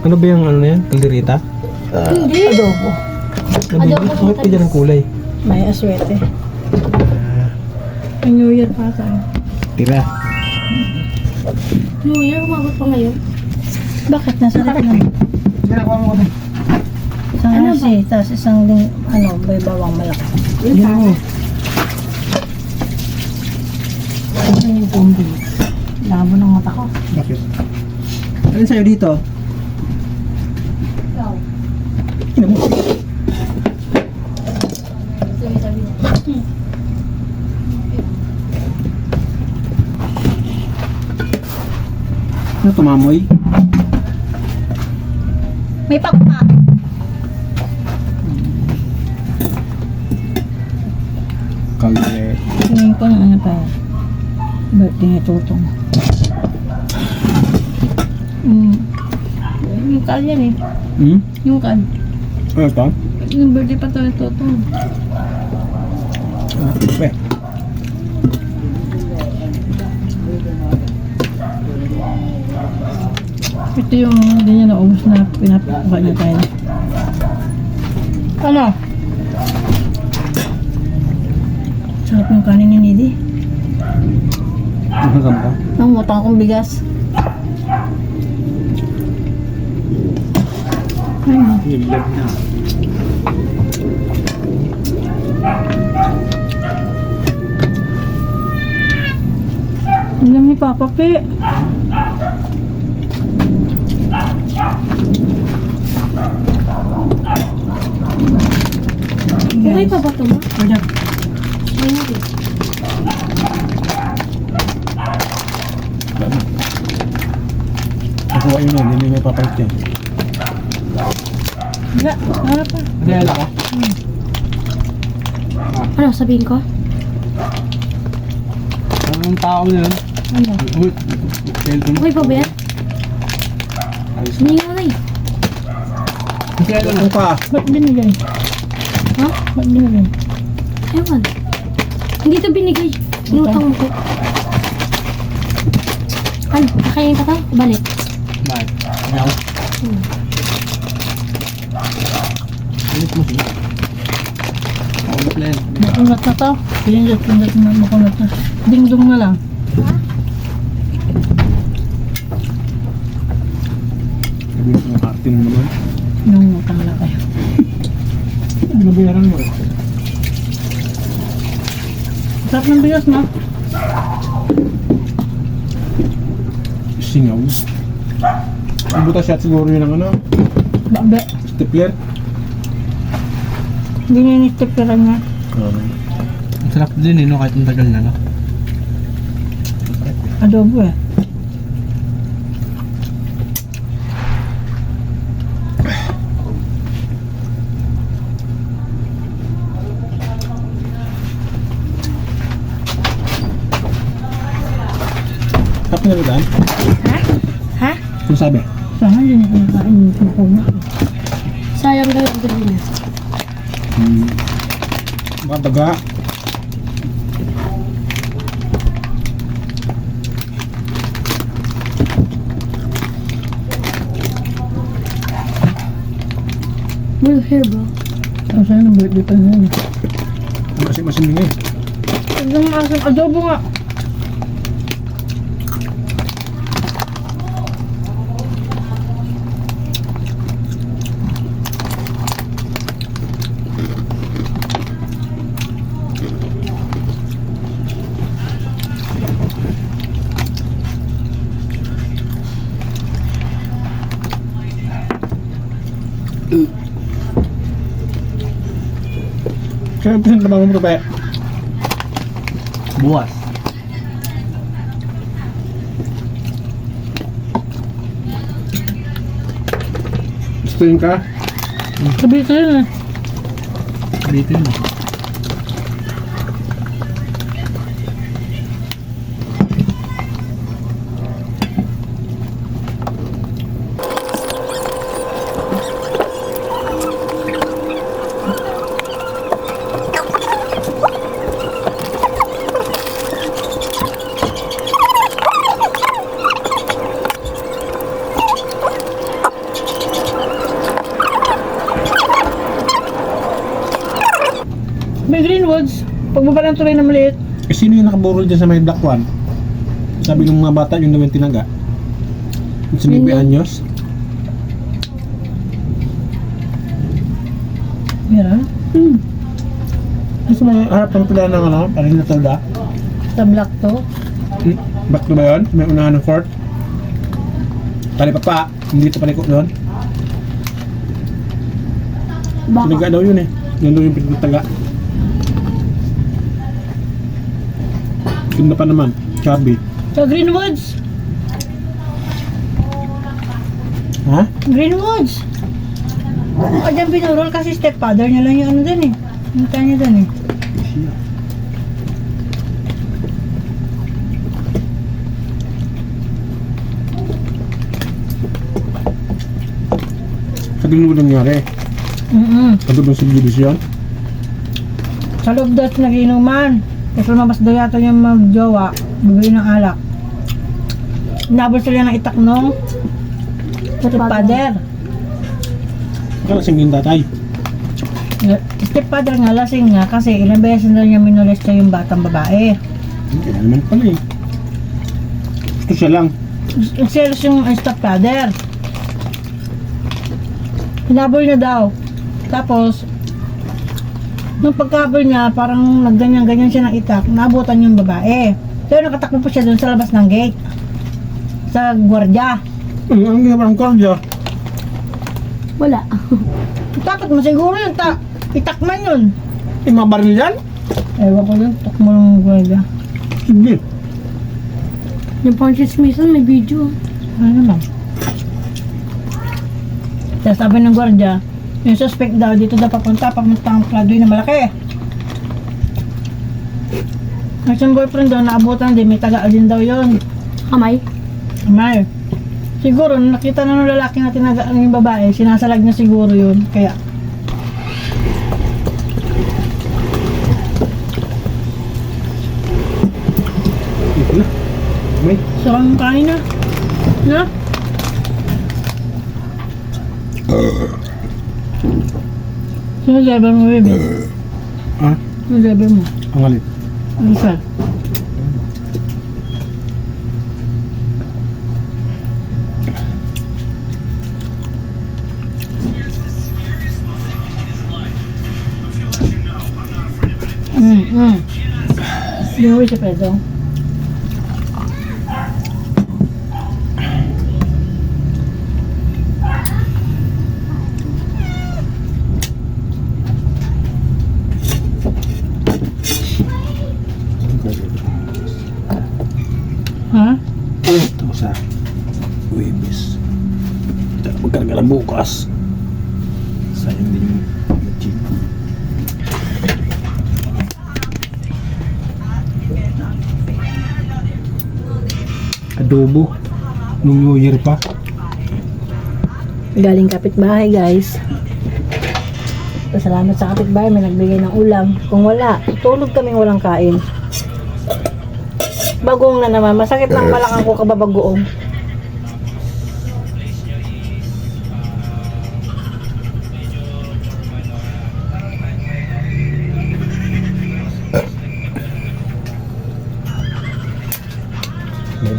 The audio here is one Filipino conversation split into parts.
Ano ba yung ano na yan? Kalderita? Hindi. Adobo. Nabili? Adobo Bakit pa dyan ang kulay? May aswete. May New Year pa tayo. Tira. New Year, umabot pa ngayon. Bakit? Nasa rep naman. Ginagawa mo ko Isang Ano ano tapos isang ling, ano, may bawang malaki. Yun. Ano yung kumbi? Labo ng mata ko. Bakit? Alin sa'yo dito? Ina mo. Ano tumamoy? May pakpa. Kalde. Tingin ko ng ano pa. Birthday ni Tutong. Mm. Yung kal yan eh. Hmm? Yung kal. Ano ito? Yung birthday pa to. Ah, pe. Ito yung hindi niya naubos na pinapakuha niya tayo. Ano? Sarap yung kanin ni Nidi. Mahagam ka? Namutang akong bigas. No. Nilag na. Alam ni Papa P. Okay pa ba ito mo? Wala. Ay, hindi. Nakuha yun yun, hindi may papalit yan. Wala. Wala pa. Reala ka? Ano, sabihin ko? Anong tao na yun? Ano? Uy, cellphone. Okay pa ba yan? Hindi mo na eh. Lang pa. Ba't binigay? Ha? Ba't binigay? Ewan. Hindi ito binigay. Inutang mo ko. Ano, kakainin ka tayo? Balik. Bakit? Ayaw. Hmm. Alis mo siya. Maulap na yan. Makunat na to. Pinindot, pinindot na makunat na. Dingdong na lang. Sabi mo, arte mo naman. Yung utang na kayo. Nabayaran mo eh. Sarap ng bigas na. Singaw. Ang shot siguro yun ang ano, Babe. stapler. Hindi niya niya. Ang sarap din eh, no? Kahit ang tagal na, no? Adobo eh. Sarap na rin Ha? Ha? Kung sabi. Sana hindi niya kinakain yung kumpuna. Sayang daw yung gabi niya. Hmm. Mga daga. More hair bro. Ang sana ng birthday pa na yun. eh. Ang kasi masin nga eh. Huwag naman asang adobo nga. Kaya pinagtrabaho mo ba? Buwas. Gusto yun ka? Sabi ko yun eh. Dito yun. Pagbaba ng tuloy na maliit. Eh, sino yung nakaburol dyan sa may black one? Sabi ng mga bata yung daw yung tinaga. Yung sinibi Yun anyos. Meron? Hmm. Gusto mo harap ng pila ng ano, parang natalda? Sa black to. Hmm? Back to ba yun? May unahan ng fort? Tali pa pa, hindi ito paliko doon. Tinaga Baka. daw yun eh. Yun daw yung pinagtaga. Ganda pa naman. Chubby. Sa Greenwoods. Ha? Greenwoods. O dyan binurol kasi stepfather niya lang yung ano dun eh. Yung tayo niya dun eh. Sa ganun nangyari. Mm Ano ba subdivision? Sa loob daw sa Kasi lumabas daw yata yung magjowa. Bibili ng alak. Nabol sila ng itak nung stepfather. Lasing yung tatay. Stepfather nga lasing nga kasi ilang beses na niya minolesta yung batang babae. Hindi naman pala eh. Gusto siya lang. Selos yung stepfather. Hinabol niya daw. Tapos, nung pagkabol niya, parang nagganyan-ganyan siya ng itak, naabutan yung babae. Pero nakatakbo pa siya dun sa labas ng gate. Sa gwardiya. Hmm, ang ginawa ng kardya. Wala. Takot mo siguro yun, ta itak man yun. Eh, mga baril yan? Ewan ko yun, tak mo ng gwardiya. Hindi. Yung pang chismisan, may video. Ano naman? Tapos sabi ng gwardiya, yung suspect daw dito daw papunta, papunta ang pladoy na malaki. Ang siyang boyfriend daw, naabutan din, may taga din daw yun. Kamay. Amay. Siguro, nung nakita na ng lalaki na tinagaan yung babae, sinasalag niya siguro yun. Kaya, na. May. sarang yung kanin na. Na? Sino level mo, baby? Ah, Sino level mo? ang alit. Ano sir? Mm, mm. Luwi si Pedro. Ha? Ito sa Webis. Ito na magkarga na bukas. Sayang din yung chip. Adobo. Nung New Year pa. Galing kapitbahay guys. Salamat sa kapitbahay, may nagbigay ng ulam. Kung wala, tulog kaming walang kain. Bagong na naman, masakit ng balakang ko kababagoong.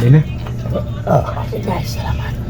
Pwede na. Guys, salamat.